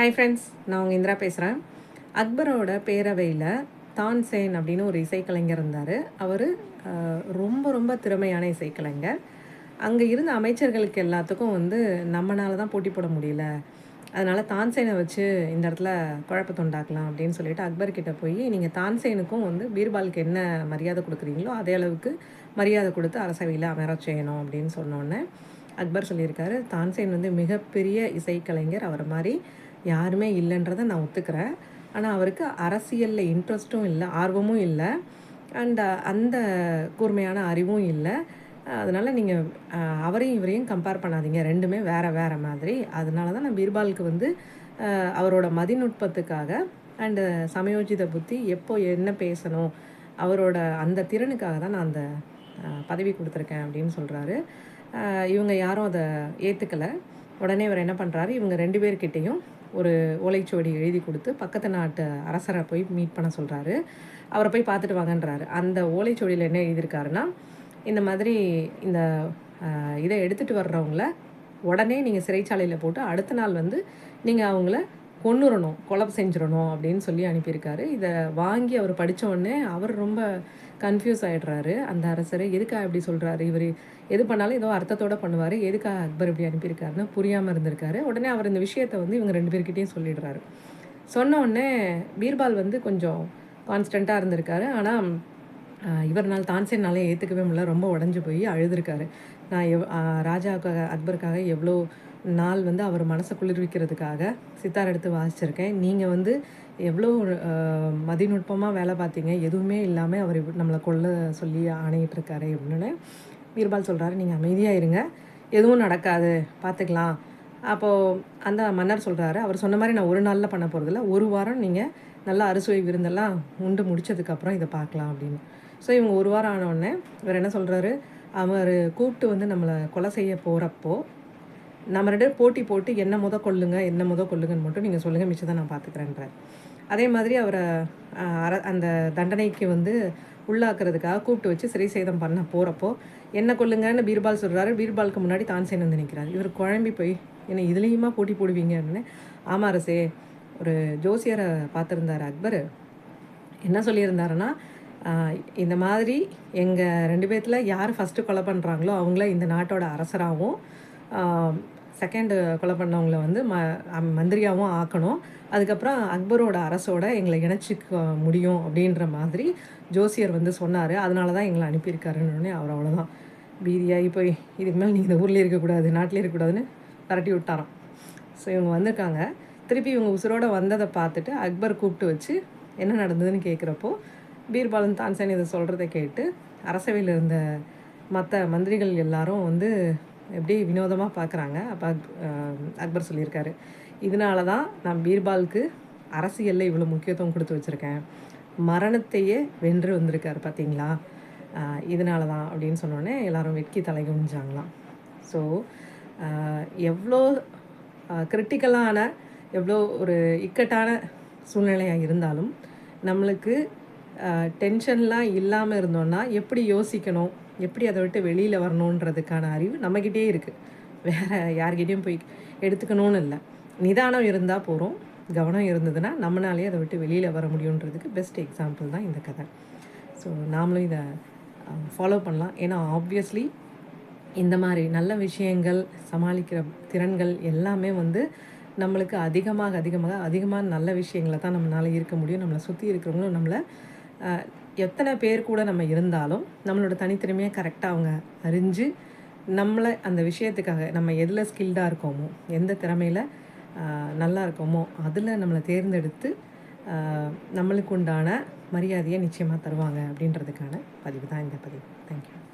Hi friends நான் உங்கள் இந்திரா பேசுகிறேன் அக்பரோட பேரவையில் தான்சேன் அப்படின்னு ஒரு இசைக்கலைஞர் இருந்தார். அவர் ரொம்ப ரொம்ப திறமையான இசைக்கலைஞர். அங்கே இருந்த அமைச்சர்களுக்கு எல்லாத்துக்கும் வந்து நம்மளால தான் போட்டி போட முடியல. அதனால் தான்சேனை வச்சு இந்த இடத்துல குழப்பத்தை உண்டாக்கலாம் அப்படின்னு சொல்லிட்டு அக்பர்கிட்ட போய் நீங்கள் தான்சேனுக்கும் வந்து பீர்பாலுக்கு என்ன மரியாதை கொடுக்குறீங்களோ அதே அளவுக்கு மரியாதை கொடுத்து அரசவையில் அமர செய்யணும் அப்படின்னு சொன்னோன்னே அக்பர் சொல்லியிருக்காரு. தான்சேன் வந்து மிகப்பெரிய இசைக்கலைஞர். அவர் மாதிரி யாருமே இல்லைன்றதை நான் ஒத்துக்கிறேன். ஆனால் அவருக்கு அரசியலில் இன்ட்ரெஸ்ட்டும் இல்லை ஆர்வமும் இல்லை அண்ட் அந்த கூர்மையான அறிவும் இல்லை. அதனால் நீங்கள் அவரையும் இவரையும் கம்பேர் பண்ணாதீங்க. ரெண்டுமே வேறு வேறு மாதிரி. அதனால தான் நான் பீர்பாலுக்கு வந்து அவரோட மதிநுட்பத்துக்காக அண்டு சமயோஜித புத்தி எப்போ என்ன பேசணும் அவரோட அந்த திறனுக்காக தான் நான் அந்த பதவி கொடுத்துருக்கேன் அப்படின்னு சொல்கிறாரு இவங்க யாரும் அதை ஏற்றுக்கலை உடனே இவர் என்ன பண்ணுறாரு இவங்க ரெண்டு பேர்கிட்டையும் ஒரு ஓலைச்சுவடி எழுதி கொடுத்து பக்கத்து நாட்டு அரசரை போய் மீட் பண்ண சொல்கிறாரு அவரை போய் பார்த்துட்டு வாங்கன்றாரு. அந்த ஓலைச்சுவடியில் என்ன எழுதியிருக்காருன்னா இந்த மாதிரி இந்த இதை எடுத்துகிட்டு வர்றவங்கள உடனே நீங்கள் சிறைச்சாலையில் போட்டு அடுத்த நாள் வந்து நீங்கள் அவங்கள கொண்டுறணும் கொலை செஞ்சிடணும் அப்படின்னு சொல்லி அனுப்பியிருக்காரு. இதை வாங்கி அவர் படித்த உடனே அவர் ரொம்ப கன்ஃபியூஸ் ஆகிடுறாரு அந்த அரசர் எதுக்காக இப்படி சொல்கிறாரு இவர் எது பண்ணாலும் ஏதோ அர்த்தத்தோடு பண்ணுவார். எதுக்காக அக்பர் இப்படி அனுப்பியிருக்காருன்னு புரியாமல் இருந்திருக்காரு. உடனே அவர் இந்த விஷயத்தை வந்து இவங்க ரெண்டு பேர்கிட்டையும் சொல்லிடுறாரு. சொன்ன உடனே பீர்பால் வந்து கொஞ்சம் கான்ஸ்டண்ட்டாக இருந்திருக்காரு. ஆனால் இவர்னால் தான்சேனாலே ஏற்றுக்கவே முடியல. ரொம்ப உடஞ்சி போய் அழுதுருக்காரு. நான் எவ் ராஜாவுக்காக அக்பருக்காக எவ்வளோ நாள் வந்து அவர் மனசை குளிர்விக்கிறதுக்காக சித்தார் எடுத்து வாசிச்சிருக்கேன். நீங்கள் வந்து எவ்வளோ மதிநுட்பமாக வேலை பார்த்தீங்க? எதுவுமே இல்லாமல் அவர் நம்மளை கொல்ல சொல்லி ஆணையிட்டிருக்காரு அப்படின்னு பீர்பால் சொல்கிறாரு நீங்கள் அமைதியாக இருங்க. எதுவும் நடக்காது. பார்த்துக்கலாம் அப்போது அந்த மன்னர் சொல்கிறாரு அவர் சொன்ன மாதிரி நான் ஒரு நாளில் பண்ண போகிறதில்ல ஒரு வாரம் நீங்கள் நல்லா அறுசுவை விருந்தெல்லாம் உண்டு முடித்ததுக்கப்புறம் இதை பார்க்கலாம் அப்படின்னு. ஸோ இவங்க ஒரு வாரம் ஆனவுடனே இவர் என்ன சொல்கிறாரு அவர் கூப்பிட்டு வந்து நம்மளை கொலை செய்ய போகிறப்போ நம்ம ரெண்டு போட்டி போட்டு என்ன முத கொள்ளுங்க என்ன முத கொள்ளுங்கன்னு மட்டும் நீங்கள் சொல்லுங்கள் மிச்சத்தை நான் பார்த்துக்கிறேன்றார் அதே மாதிரி அவரை அர அந்த தண்டனைக்கு வந்து உள்ளாக்குறதுக்காக கூப்பிட்டு வச்சு சிறை சேதம் பண்ண போகிறப்போ என்ன கொள்ளுங்கன்னு பீர்பால் சொல்கிறாரு பீர்பாலுக்கு முன்னாடி தான்சேன் வந்து நிற்கிறார் இவர் குழம்பி போய் என்ன இதுலேயுமா போட்டி போடுவீங்கன்னு ஆமாம் அரசே ஒரு ஜோசியரை பார்த்துருந்தார் அக்பர். என்ன சொல்லியிருந்தாருன்னா இந்த மாதிரி எங்கள் ரெண்டு பேர்த்தில் யார் ஃபஸ்ட்டு கொலை பண்ணுறாங்களோ அவங்கள இந்த நாட்டோட அரசராகவும் செகண்டு கொலை பண்ணவங்கள வந்து ம மந்திரியாகவும் ஆக்கணும். அதுக்கப்புறம் அக்பரோட அரசோட எங்களை இணைச்சிக்க முடியும் அப்படின்ற மாதிரி ஜோசியர் வந்து சொன்னார். அதனால தான் எங்களை அனுப்பியிருக்காருன்னு அவர் அவ்வளோதான் பீதியாகி போய் இதுக்கு மேலே நீங்கள் இந்த ஊரில் இருக்கக்கூடாது நாட்டிலே இருக்கக்கூடாதுன்னு பரட்டி விட்டாராம். ஸோ இவங்க வந்திருக்காங்க. திருப்பி இவங்க உசுரோடு வந்ததை பார்த்துட்டு அக்பர் கூப்பிட்டு வச்சு என்ன நடந்ததுன்னு கேட்குறப்போ பீர்பாலன் தான்சேன் இதை சொல்கிறத கேட்டு அரசவையில் இருந்த மற்ற மந்திரிகள் எல்லாரும் வந்து எப்படி வினோதமாக பார்க்குறாங்க அப்போ அக்பர் சொல்லியிருக்காரு. இதனால தான் நான் பீர்பாலுக்கு அரசியலில் இவ்வளோ முக்கியத்துவம் கொடுத்து வச்சுருக்கேன். மரணத்தையே வென்று வந்திருக்கார் பார்த்தீங்களா இதனால தான் அப்படின்னு சொன்னோடனே எல்லோரும் வெட்கி தலை குனிஞ்சாங்களாம் ஸோ எவ்வளோ கிரிட்டிக்கலான எவ்வளோ ஒரு இக்கட்டான சூழ்நிலையாக இருந்தாலும் நம்மளுக்கு டென்ஷன்லாம் இல்லாமல் இருந்தோன்னா எப்படி யோசிக்கணும்? எப்படி அதை விட்டு வெளியில் வரணுன்றதுக்கான அறிவு நம்மக்கிட்டே இருக்குது வேறு யார்கிட்டேயும் போய் எடுத்துக்கணும்னு இல்லை. நிதானம் இருந்தால் போகிறோம் கவனம் இருந்ததுன்னா நம்மளாலே அதை விட்டு வெளியில் வர முடியுன்றதுக்கு பெஸ்ட் எக்ஸாம்பிள் தான் இந்த கதை. ஸோ நாமளும் இதை ஃபாலோ பண்ணலாம். ஏன்னா ஆப்வியஸ்லி இந்த மாதிரி நல்ல விஷயங்கள் சமாளிக்கிற திறன்கள் எல்லாமே வந்து நம்மளுக்கு அதிகமாக அதிகமாக அதிகமாக நல்ல விஷயங்களை தான் நம்மளால் இருக்க முடியும். நம்மளை சுற்றி இருக்கிறவங்களும் நம்மளை எத்தனை பேர் கூட நம்ம இருந்தாலும் நம்மளோட தனித்திறமையை கரெக்டாக அவங்க அறிஞ்சு நம்மளை அந்த விஷயத்துக்காக நம்ம எதில் ஸ்கில்டாக இருக்கோமோ எந்த திறமையில் நல்லா இருக்கோமோ அதில் நம்மளை தேர்ந்தெடுத்து நம்மளுக்கு உண்டான மரியாதையை நிச்சயமாக தருவாங்க அப்படின்றதுக்கான பதிவு தான் இந்த பதிவு. தேங்க்யூ